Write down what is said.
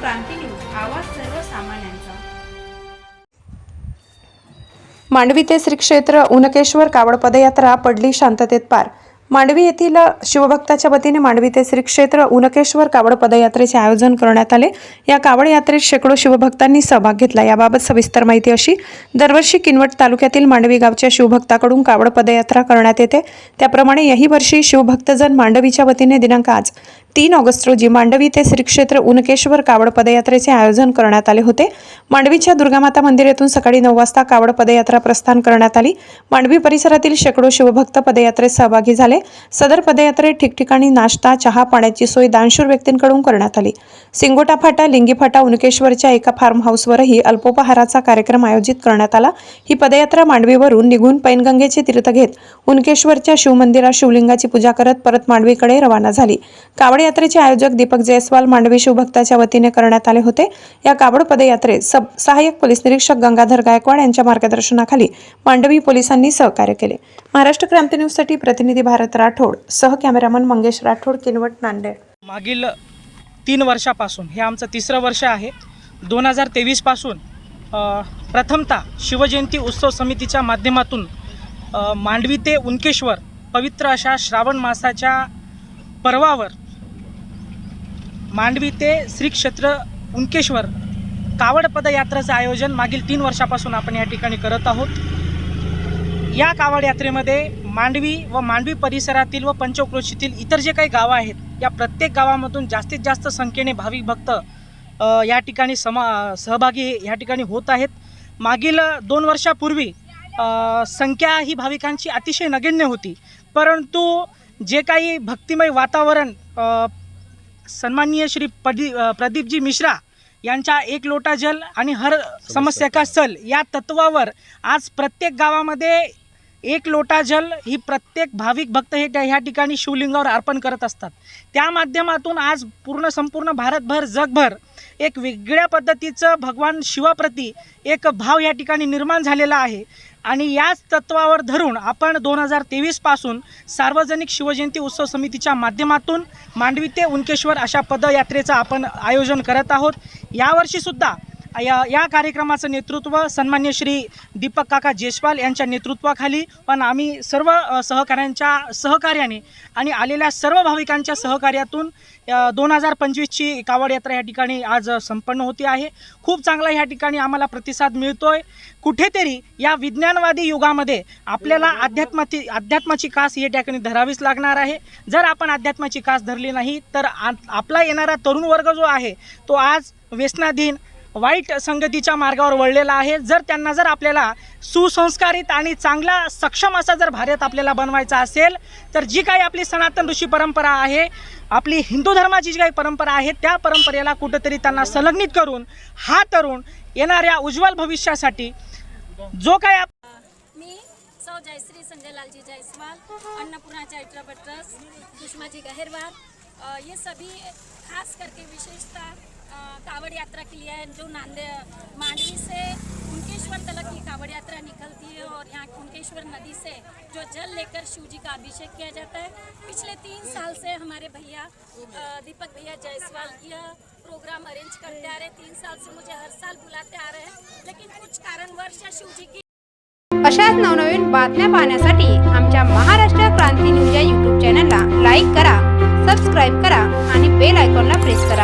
क्रांती news आवाज सर्वसामान्यांचा. मांडवी ते श्री क्षेत्र उनकेश्वर कावड पदयात्रा पडली शांततेत पार. मांडवी येथील शिवभक्ताच्या वतीने मांडवी ते श्री क्षेत्र उनकेश्वर कावड पदयात्रेचे आयोजन करण्यात आले. या कावड यात्रेत शेकडो शिवभक्तांनी सहभाग घेतला. याबाबत सविस्तर माहिती अशी दरवर्षी किनवट तालुक्यातील मांडवी गावच्या शिवभक्ताकडून कावड पदयात्रा करण्यात येते. त्याप्रमाणे याही वर्षी शिवभक्तजन मांडवीच्या वतीने दिनांक आज तीन ऑगस्ट रोजी मांडवी ते श्रीक्षेत्र उनकेश्वर कावड पदयात्रेचे आयोजन करण्यात आले होते. मांडवीच्या दुर्गामाता मंदिर येथून सकाळी नऊ वाजता कावड पदयात्रा प्रस्थान करण्यात आली. मांडवी परिसरातील शेकडो शिवभक्त पदयात्रेत सहभागी झाले. सदर पदयात्रेत ठिकठिकाणी नाश्ता चहा पाण्याची सोय दानशूर व्यक्तींकडून करण्यात आली. सिंगोटा फाटा लिंगी फाटा उनकेश्वरच्या एका फार्म हाऊसवरही अल्पोपहाराचा कार्यक्रम आयोजित करण्यात आला. ही पदयात्रा मांडवीवरून निघून पैनगंगेचे तीर्थ घेत उनकेश्वरच्या शिवमंदिरात शिवलिंगाची पूजा करत परत मांडवीकडे रवाना झाली. कावड यात्रेचे आयोजक दीपक जयस्वाल मांडवी शिवभक्ताच्या वतीने करण्यात आले होते. या कावड पदयात्रेत सब सहाय्यक पोलीस निरीक्षक गंगाधर गायकवाड यांच्या मार्गदर्शनाखाली मांडवी पोलिसांनी सहकार्य केले. महाराष्ट्र क्रांती न्यूजसाठी प्रतिनिधी भारत राठोड सह कॅमेरामन मंगेश राठोड किनवट नांदेड. मागील तीन वर्षापासून हे आमचं तिसरं वर्ष आहे. दोन हजार तेवीसपासून प्रथमतः शिवजयंती उत्सव समितीच्या माध्यमातून मांडवी ते उनकेश्वर पवित्र अशा श्रावण मासाच्या पर्वावर मांडवी ते श्री क्षेत्र उंकेश्वर कावड पदयात्रेचं आयोजन मागील तीन वर्षापासून आपण या ठिकाणी करत आहोत. या कावड यात्रेमध्ये मांडवी व मांडवी परिसरातील व पंचक्रोशीतील इतर जे काही गावं आहेत या प्रत्येक गावामधून जास्तीत जास्त संख्येने भाविक भक्त या ठिकाणी समा सहभागी या ठिकाणी होत आहेत. मागील दोन वर्षापूर्वी संख्या ही भाविकांची अतिशय नगण्य होती. परंतु जे काही भक्तिमय वातावरण सन्माननीय श्री प्रदी प्रदीपजी मिश्रा यांच्या एक लोटा जल आणि हर समस्या का सल या तत्वावर आज प्रत्येक गावामध्ये एक लोटा जल ही प्रत्येक भाविक भक्त हे त्या ह्या ठिकाणी शिवलिंगावर अर्पण करत असतात. त्या माध्यमातून आज पूर्ण संपूर्ण भारतभर जगभर एक वेगळ्या पद्धतीचं भगवान शिवाप्रती एक भाव या ठिकाणी निर्माण झालेला आहे. आणि याच तत्वावर धरून आपण दोन हजार तेवीसपासून सार्वजनिक शिवजयंती उत्सव समितीच्या माध्यमातून मांडवी ते उनकेश्वर अशा पदयात्रेचं आपण आयोजन करत आहोत. यावर्षीसुद्धा या या कार्यक्रमाचं नेतृत्व सन्मान्य श्री दीपक काका जेशवाल यांच्या नेतृत्वाखाली पण आम्ही सर्व सहकाऱ्यांच्या सहकार्याने आणि आलेल्या सर्व भाविकांच्या सहकार्यातून दोन हजार पंचवीसची कावड यात्रा या ठिकाणी आज संपन्न होती आहे. खूप चांगला ह्या ठिकाणी आम्हाला प्रतिसाद मिळतोय. कुठेतरी या विज्ञानवादी युगामध्ये आपल्याला अध्यात्माची अध्यात्माची कास या ठिकाणी धरावीच लागणार आहे. जर आपण अध्यात्माची कास धरली नाही तर आ- आपला येणारा तरुण वर्ग जो आहे तो आज व्यसनाधीन वाईट संगतीच्या मार्गावर वळलेला आहे. जर त्यांना जर आपल्याला सुसंस्कारित आणि चांगला सक्षम असा जर भारत आपल्याला बनवायचा असेल तर जी काही आपली सनातन ऋषी परंपरा आहे आपली हिंदू धर्माची जी काही परंपरा आहे त्या परंपरेला कुठंतरी त्यांना संलग्नित करून हा तरुण येणाऱ्या उज्ज्वल भविष्यासाठी जो काय आप मी सौ जयश्री संजय लालजी जायसवाल अन्नपूर्णा चैत्रपट ट्रस्ट सुषमा जी ये सभी खास करके विशेषता कावड़ यात्रा के लिए जो नांदे मांडवी से उनकेश्वर तलक की कावड़ यात्रा निकलती है और यहाँ उनकेश्वर नदी से जो जल लेकर शिव जी का अभिषेक किया जाता है। पिछले तीन साल से हमारे भैया दीपक भैया जायसवाल यह प्रोग्राम अरेंज करते आ रहे हैं। तीन साल से मुझे हर साल बुलाते आ रहे हैं लेकिन कुछ कारणवश या शिव जी की अशाच नवनवीन बातम्या पाहण्यासाठी आमच्या महाराष्ट्र क्रांती न्यूज या यूट्यूब चॅनलला लाईक करा सबस्क्राईब करा आणि बेल आयकॉनला प्रेस करा.